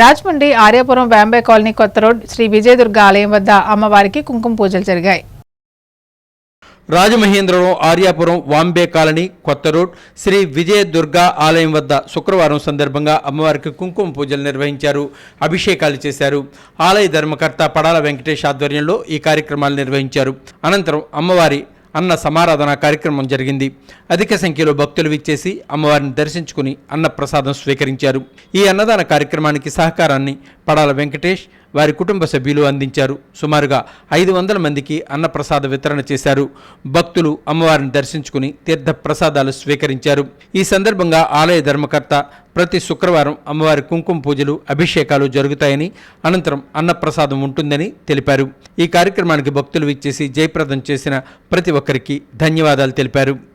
Rajahmundry Aryapuram Bombay colony కొత్త road Sri Vijayadurga ఆలయం వద్ద అమ్మవారికి కుంకుమ పూజలు జరిగాయి. రాజమహేంద్రవరం ఆర్యాపురం వాంబే కాలనీ కొత్త రోడ్ శ్రీ విజయ దుర్గా ఆలయం వద్ద శుక్రవారం సందర్భంగా అమ్మవారికి కుంకుమ పూజలు నిర్వహించారు. అభిషేకాలు చేశారు. ఆలయ ధర్మకర్త పడాల వెంకటేష్ ఆధ్వర్యంలో ఈ కార్యక్రమాలు నిర్వహించారు. అనంతరం అమ్మవారి అన్న సమారాధన కార్యక్రమం జరిగింది. అధిక సంఖ్యలో భక్తులు విచ్చేసి అమ్మవారిని దర్శించుకుని అన్న ప్రసాదం స్వీకరించారు. ఈ అన్నదాన కార్యక్రమానికి సహకారాన్ని పడాల వెంకటేష్ వారి కుటుంబ సభ్యులు అందించారు. సుమారుగా ఐదు వందల మందికి అన్నప్రసాద వితరణ చేశారు. భక్తులు అమ్మవారిని దర్శించుకుని తీర్థ ప్రసాదాలు స్వీకరించారు. ఈ సందర్భంగా ఆలయ ధర్మకర్త ప్రతి శుక్రవారం అమ్మవారి కుంకుమ పూజలు అభిషేకాలు జరుగుతాయని అనంతరం అన్నప్రసాదం ఉంటుందని తెలిపారు. ఈ కార్యక్రమానికి భక్తులు ఇచ్చేసి జయప్రదం చేసిన ప్రతి ఒక్కరికి ధన్యవాదాలు తెలిపారు.